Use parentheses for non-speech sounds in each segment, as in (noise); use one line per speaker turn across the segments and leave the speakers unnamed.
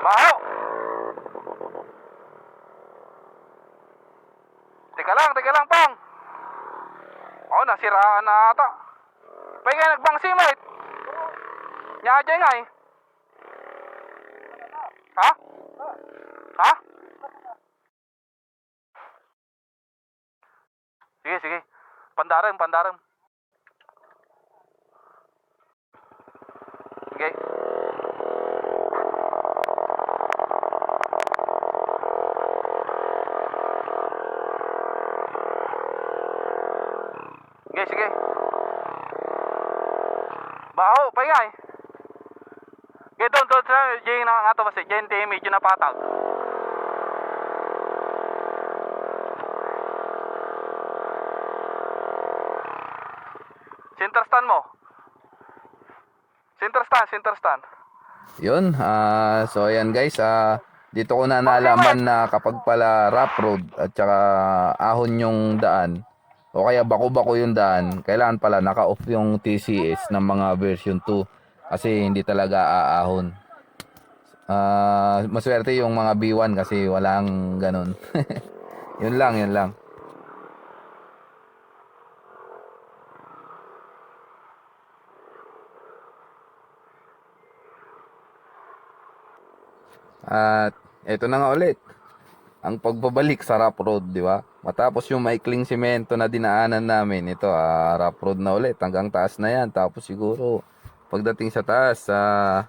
Maho! Teka lang, teka lang, pang! Oo, oh, nasiraan na ata. Pahinga, nagbang simate! Eh. Nyajay nga eh. Ha? Ha? Sige, sige. Pandaram, pandaram. Okay. Sige, sige. Baho, pahinga eh. Okay, doon, doon, sa Jay na nga to basta, Jay, hindi, medyo napatag. Center stand mo. Center stand, center stand.
Yun, ah so ayan guys, ah dito ko na nalaman na kapag pala rough road at saka ahon yung daan o kaya bako-bako yung daan, kailangan pala naka-off yung TCS ng mga version 2 kasi hindi talaga aahon. Ah, maswerte yung mga B1 kasi walang ganun. (laughs) yun lang, yun lang. At eto na nga ulit. Ang pagbabalik sa rough road, di ba? Matapos yung maikling simento na dinaanan namin, ito, ah, rough road na ulit. Hanggang taas na yan. Tapos siguro, pagdating sa taas, ah,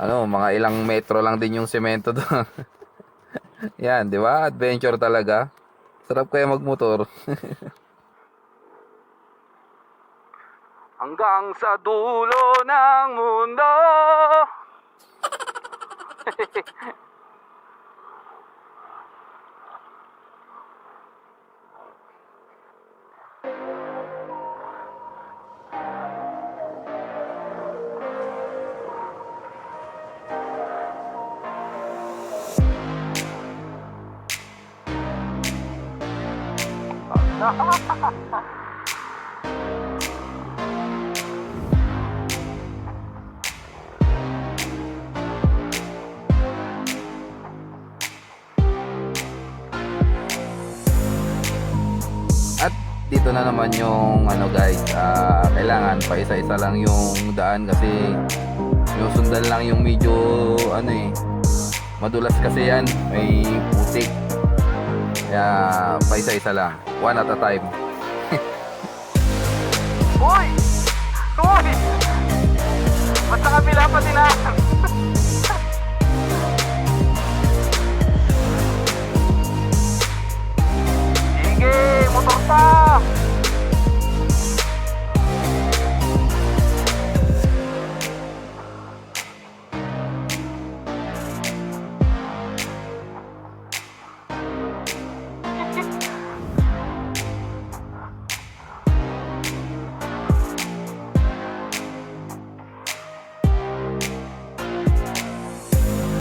ano, mga ilang metro lang din yung semento doon. (laughs) yan, di ba? Adventure talaga. Sarap kaya magmotor. (laughs)
Hanggang sa dulo ng mundo. (laughs)
dito na naman yung ano guys, ah, kailangan pa isa-isa lang yung daan kasi sinusundan lang yung medyo ano eh madulas kasi yan, may putik. Kaya paisa-isa lang. One at a time. (laughs) Uy! Uy!